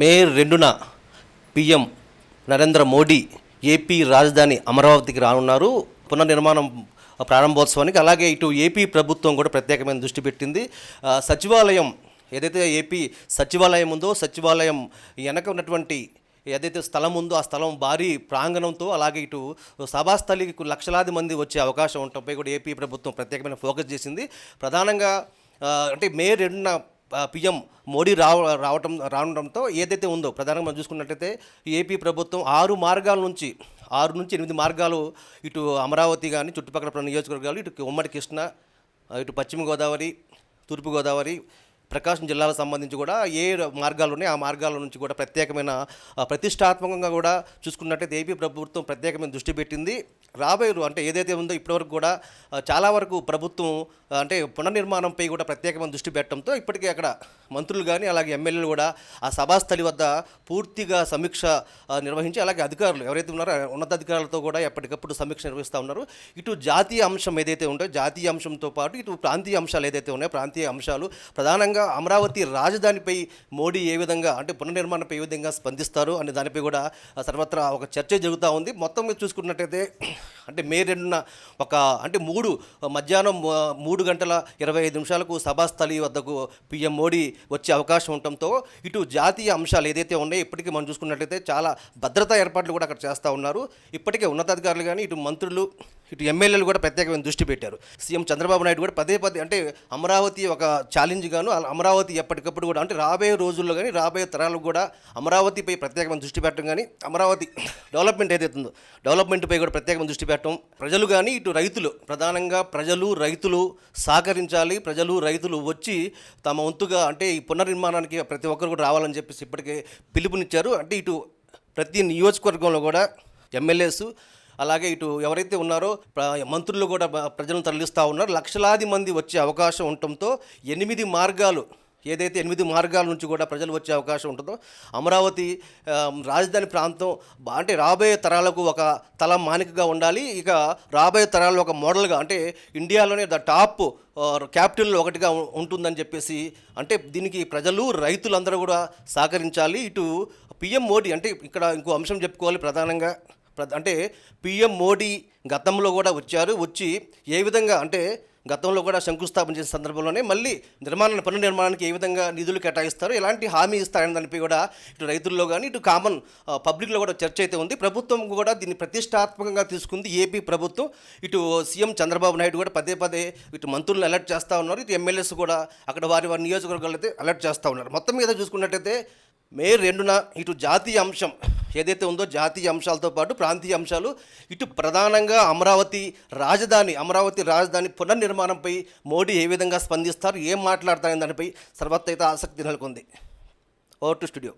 మే రెండున PM Narendra Modi AP రాజధాని అమరావతికి రానున్నారు. పునర్నిర్మాణం ప్రారంభోత్సవానికి అలాగే ఇటు ఏపీ ప్రభుత్వం కూడా ప్రత్యేకమైన దృష్టి పెట్టింది. సచివాలయం ఏదైతే ఏపీ సచివాలయం ఉందో సచివాలయం వెనక ఉన్నటువంటి ఏదైతే స్థలం ఉందో ఆ స్థలం భారీ ప్రాంగణంతో అలాగే ఇటు సభాస్థలికి లక్షలాది మంది వచ్చే అవకాశం ఉండటంపై కూడా ఏపీ ప్రభుత్వం ప్రత్యేకమైన ఫోకస్ చేసింది. ప్రధానంగా అంటే మే రెండున పిఎం మోడీ రావ రావటం రావడంతో ఏదైతే ఉందో ప్రధానంగా మనం చూసుకున్నట్టయితే ఏపీ ప్రభుత్వం ఆరు మార్గాల నుంచి ఆరు నుంచి ఎనిమిది మార్గాలు ఇటు అమరావతి కానీ చుట్టుపక్కల నియోజకవర్గాలు ఇటు ఉమ్మడి కృష్ణ ఇటు పశ్చిమ గోదావరి తూర్పు గోదావరి ప్రకాశం జిల్లాలకు సంబంధించి కూడా ఏ మార్గాలు ఉన్నాయి ఆ మార్గాల నుంచి కూడా ప్రత్యేకమైన ప్రతిష్టాత్మకంగా కూడా చూసుకున్నట్టయితే ఏపీ ప్రభుత్వం ప్రత్యేకమైన దృష్టి పెట్టింది. రాబోయే అంటే ఏదైతే ఉందో ఇప్పటివరకు కూడా చాలా వరకు ప్రభుత్వం అంటే పునర్నిర్మాణంపై కూడా ప్రత్యేకమైన దృష్టి పెట్టడంతో ఇప్పటికే అక్కడ మంత్రులు కానీ అలాగే ఎమ్మెల్యేలు కూడా ఆ సభాస్థలి వద్ద పూర్తిగా సమీక్ష నిర్వహించి అలాగే అధికారులు ఎవరైతే ఉన్నారో ఉన్నతాధికారులతో కూడా ఎప్పటికప్పుడు సమీక్ష నిర్వహిస్తూ ఉన్నారు. ఇటు జాతీయ అంశం ఏదైతే ఉందో జాతీయ అంశంతో పాటు ఇటు ప్రాంతీయ అంశాలు ఏదైతే ఉన్నాయో ప్రాంతీయ అంశాలు ప్రధానంగా అమరావతి రాజధానిపై మోడీ ఏ విధంగా అంటే పునర్నిర్మాణంపై ఏ విధంగా స్పందిస్తారు అనే దానిపై కూడా సర్వత్రా ఒక చర్చ జరుగుతూ ఉంది. మొత్తం మీద చూసుకున్నట్టయితే అంటే మే రెండున ఒక అంటే మూడు మధ్యాహ్నం మూడు గంటల ఇరవై ఐదు నిమిషాలకు సభాస్థలి వద్దకు పిఎం మోడీ వచ్చే అవకాశం ఉండటంతో ఇటు జాతీయ అంశాలు ఏదైతే ఉన్నాయో ఇప్పటికీ మనం చూసుకున్నట్లయితే చాలా భద్రతా ఏర్పాట్లు కూడా అక్కడ చేస్తూ ఉన్నారు. ఇప్పటికే ఉన్నతాధికారులు కానీ ఇటు మంత్రులు ఇటు ఎమ్మెల్యేలు కూడా ప్రత్యేకమైన దృష్టి పెట్టారు. సీఎం చంద్రబాబు నాయుడు కూడా పదే పదే అంటే అమరావతి ఒక ఛాలెంజ్ గాను అమరావతి ఎప్పటికప్పుడు కూడా అంటే రాబోయే రోజుల్లో కానీ రాబోయే తరాలకు కూడా అమరావతిపై ప్రత్యేకమైన దృష్టి పెట్టడం కానీ అమరావతి డెవలప్మెంట్ ఏదైతుందో డెవలప్మెంట్పై కూడా ప్రత్యేకమైన దృష్టి పెట్టడం ప్రజలు కానీ ఇటు రైతులు ప్రధానంగా ప్రజలు రైతులు సహకరించాలి ప్రజలు రైతులు వచ్చి తమ వంతుగా అంటే ఈ పునర్నిర్మాణానికి ప్రతి ఒక్కరు కూడా రావాలని చెప్పేసి ఇప్పటికే పిలుపునిచ్చారు. అంటే ఇటు ప్రతి నియోజకవర్గంలో కూడా ఎమ్మెల్యేస్ అలాగే ఇటు ఎవరైతే ఉన్నారో మంత్రులు కూడా ప్రజలను తరలిస్తూ ఉన్నారు. లక్షలాది మంది వచ్చే అవకాశం ఉండటంతో ఎనిమిది మార్గాలు ఏదైతే ఎనిమిది మార్గాల నుంచి కూడా ప్రజలు వచ్చే అవకాశం ఉంటుందో అమరావతి రాజధాని ప్రాంతం అంటే రాబోయే తరాలకు ఒక తల మానికగా ఉండాలి. ఇక రాబోయే తరాలు ఒక మోడల్గా అంటే ఇండియాలోనే ద టాప్ క్యాపిటల్ ఒకటిగా ఉంటుందని చెప్పేసి అంటే దీనికి ప్రజలు రైతులందరూ కూడా సహకరించాలి. ఇటు పిఎం మోడీ అంటే ఇక్కడ ఇంకో అంశం చెప్పుకోవాలి ప్రధానంగా. అంటే పిఎం మోడీ గతంలో కూడా వచ్చారు. వచ్చి ఏ విధంగా అంటే గతంలో కూడా శంకుస్థాపన చేసిన సందర్భంలోనే మళ్ళీ నిర్మాణ నిర్మాణానికి ఏ విధంగా నిధులు కేటాయిస్తారు ఎలాంటి హామీ ఇస్తారని దానిపై కూడా ఇటు రైతుల్లో కానీ ఇటు కామన్ పబ్లిక్లో కూడా చర్చ అయితే ఉంది. ప్రభుత్వం కూడా దీన్ని ప్రతిష్టాత్మకంగా తీసుకుంది ఏపీ ప్రభుత్వం. ఇటు సీఎం చంద్రబాబు నాయుడు కూడా పదే పదే ఇటు మంత్రులను అలర్ట్ చేస్తూ ఉన్నారు. ఇటు ఎమ్మెల్యేస్ కూడా అక్కడ వారి వారి నియోజకవర్గాలు అయితే అలర్ట్ చేస్తూ ఉన్నారు. మొత్తం మీద చూసుకున్నట్టయితే మే రెండున ఇటు జాతీయ అంశం ఏదైతే ఉందో జాతీయ అంశాలతో పాటు ప్రాంతీయ అంశాలు ఇటు ప్రధానంగా అమరావతి రాజధాని అమరావతి రాజధాని పునర్నిర్మాణంపై మోడీ ఏ విధంగా స్పందిస్తారు ఏం మాట్లాడతారనే దానిపై సర్వత్ర అయితే ఆసక్తి నెలకొంది. Over to studio.